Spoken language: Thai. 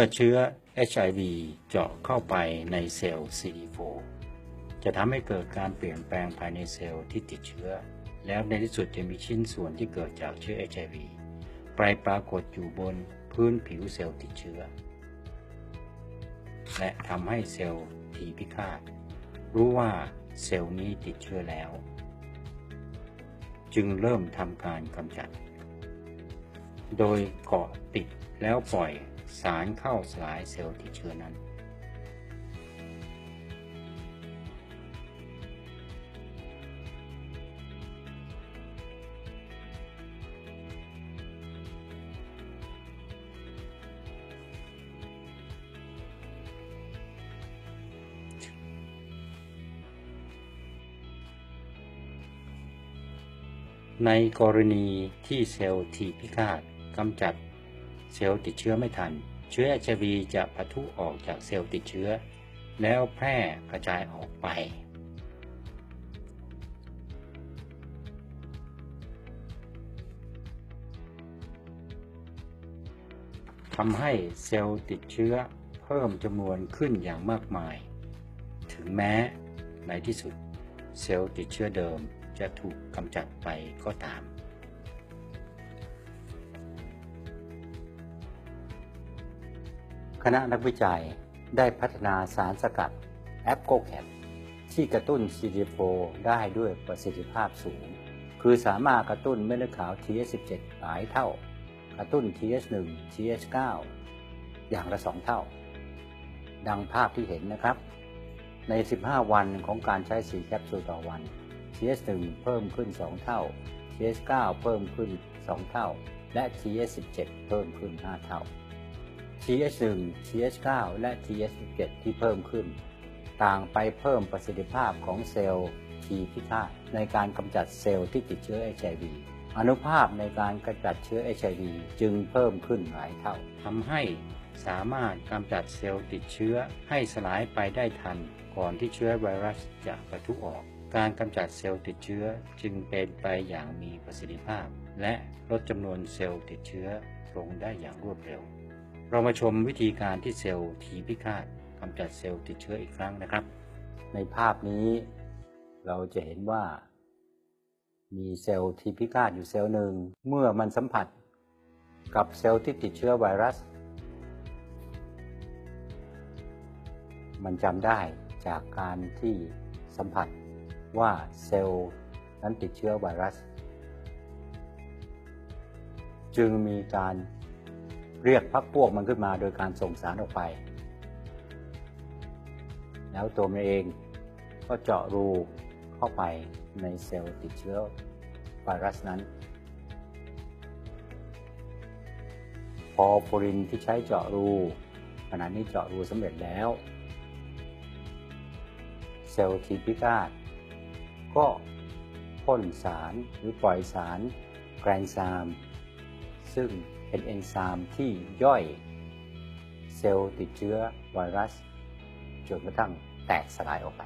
มื่อเชื้อ HIV เจาะเข้าไปในเซลล์ CD4 จะทำให้เกิดการเปลี่ยนแปลงภายในเซลล์ที่ติดเชื้อ แล้วในที่สุดจะมีชิ้นส่วนที่เกิดจากเชื้อ HIV ไปปรากฏอยู่บนพื้นผิวเซลล์ติดเชื้อ และทำให้เซลล์ทีพิฆาตรู้ว่าเซลล์นี้ติดเชื้อแล้ว จึงเริ่มทำการกำจัด โดยเกาะติดแล้วปล่อย สารเข้าสลายเซลล์ติดเชื้อนั้น ในกรณีที่เซลล์ทีพิฆาตกำจัด เซลล์ติดเชื้อไม่ทัน เชื้อ HIV จะปะทุออกจากเซลล์ติดเชื้อ แล้วแพร่กระจายออกไป ทำให้เซลล์ติดเชื้อเพิ่มจำนวนขึ้นอย่างมากมาย ถึงแม้ในที่สุด เซลล์ติดเชื้อเดิมจะถูกกำจัดไปก็ตาม คณะนักวิจัยได้พัฒนาสารสกัดแอปโกแคปที่กระตุ้น CD4 ได้ด้วยประสิทธิภาพสูง คือสามารถกระตุ้นเม็ดเลือดขาว TH17 หลายเท่า กระตุ้น TH1 TH9 อย่างละ 2 เท่า ดังภาพที่เห็นนะครับ ใน 15 วันของการใช้ 4 แคปซูลต่อวัน TH1 เพิ่มขึ้น 2 เท่า TH9 เพิ่มขึ้น 2 เท่า และ TH17 เพิ่มขึ้น 5 เท่า TH1 TH9 และ TH17 ที่เพิ่มขึ้น ต่างไปเพิ่มประสิทธิภาพของเซลล์ T พิฆาตในการกำจัดเซลล์ที่ติดเชื้อ HIV อนุภาพในการกำจัดเชื้อ HIV จึงเพิ่มขึ้นหลายเท่าทำให้สามารถกำจัดเซลล์ติดเชื้อให้สลายไปได้ทัน ก่อนที่เชื้อไวรัสจะปะทุออก การกำจัดเซลล์ติดเชื้อจึงเป็นไปอย่างมีประสิทธิภาพ และลดจำนวนเซลล์ติดเชื้อลงได้อย่างรวดเร็ว เรามาชมวิธีการที่เซลล์ทีพิฆาตกำจัดเซลล์ติดเชื้ออีกครั้งนะครับ ในภาพนี้เราจะเห็นว่า มีเซลล์ทีพิฆาตอยู่เซลล์หนึ่ง เมื่อมันสัมผัสกับเซลล์ที่ติดเชื้อไวรัส มันจำได้จากการที่สัมผัสว่าเซลล์นั้นติดเชื้อไวรัส จึงมีการ เรียกพักพวกมันขึ้นมาโดยการส่งสารออกไป แล้วตัวมันเองก็เจาะรูเข้าไปในเซลล์ติดเชื้อไวรัสนั้น พอโฟรินที่ใช้เจาะรูขณะนี้เจาะรูสำเร็จแล้ว เซลล์ทีพิฆาตก็พ่นสารหรือปล่อยสารแกรนซาม ซึ่งเป็นเอนไซม์ที่ย่อยเซลล์ติดเชื้อไวรัสจนกระทั่งแตกสลายออกไป